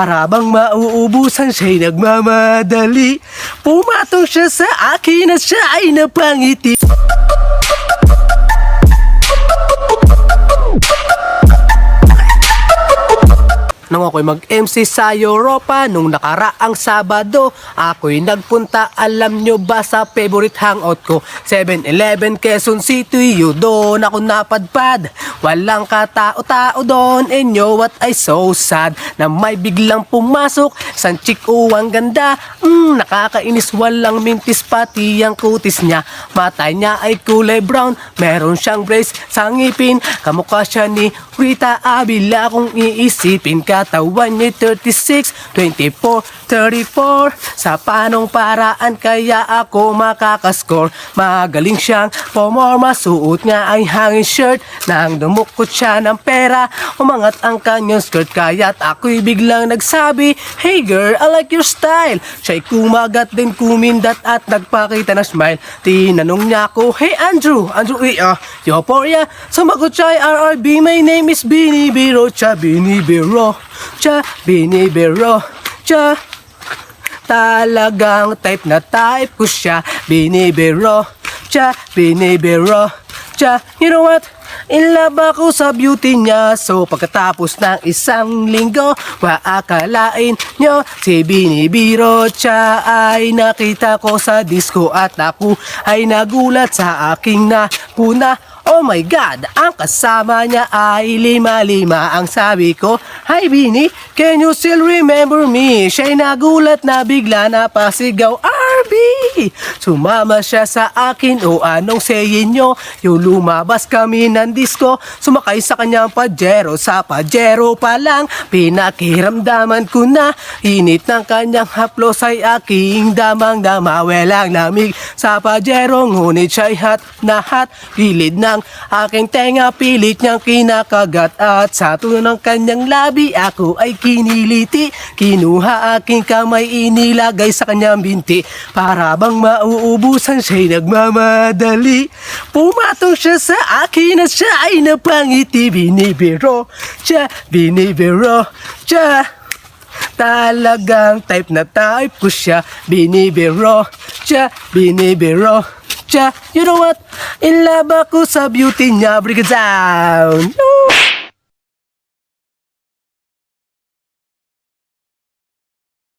Para bang mauubusan siya'y nagmamadali. Pumatong siya sa akin at siya ay napangiti ako'y mag-MC sa Europa nung nakaraang Sabado. Ako'y nagpunta, alam nyo ba sa favorite hangout ko. 7-Eleven Quezon City, yun doon ako napadpad. Walang katao-tao doon, and you what? I so sad Na may biglang pumasok, san chick oh, ang ganda. Mm, Nakakainis, walang mintis pati ang kutis niya. Mata niya ay kulay brown, meron siyang brace sa ngipin Kamukha siya ni Rita Avila kung iisipin Katawan niya 36, 24, 34 Sa panong paraan kaya ako makakascore? Magaling siyang pumorma Suot nga ay hangin shirt. Nang dumukot siya ng pera Umangat ang kanyang skirt. Kaya't ako'y biglang nagsabi Hey girl, I like your style. Siya'y kumagat din kumindat at nagpakita ng smile. Tinanong niya ako Hey Andrew, Andrew eh ah Euphoria. Sumagot siya RRB My name is Binibiro Cha Binibiro Cha Binibiro. Cha Talagang type na type ko siya. Binibiro. Cha Binibiro. Cha You know what? In love ako sa beauty niya. So pagkatapos ng isang linggo Maakalain nyo Si Binibiro. Cha ay nakita ko sa disco At ako ay nagulat sa aking napuna Oh my God! Ang kasama niya ay lima-lima Ang sabi ko, Hi Bini, can you still remember me? Siya'y nagulat na bigla na pasigaw Sumama siya sa akin. O anong sayin nyo? Yung lumabas kami ng disco Sumakay sa kanyang pajero. Sa pajero pa lang Pinakiramdaman ko na. Init ng kanyang haplos ay aking damang dama Walang lamig sa pajero Ngunit siya'y hot na hot Gilid ng aking tenga Pilit niyang kinakagat. At sa tulo ng kanyang labi Ako ay kiniliti. Kinuha aking kamay Inilagay sa kanyang binti. Para bang mauubusan siya'y nagmamadali. Pumatong siya sa akin At siya ay napangiti. Binibiro siya Binibiro siya. Talagang type na type ko siya. Binibiro siya Binibiro siya. You know what? In love sa beauty niya. Break it down. Woo!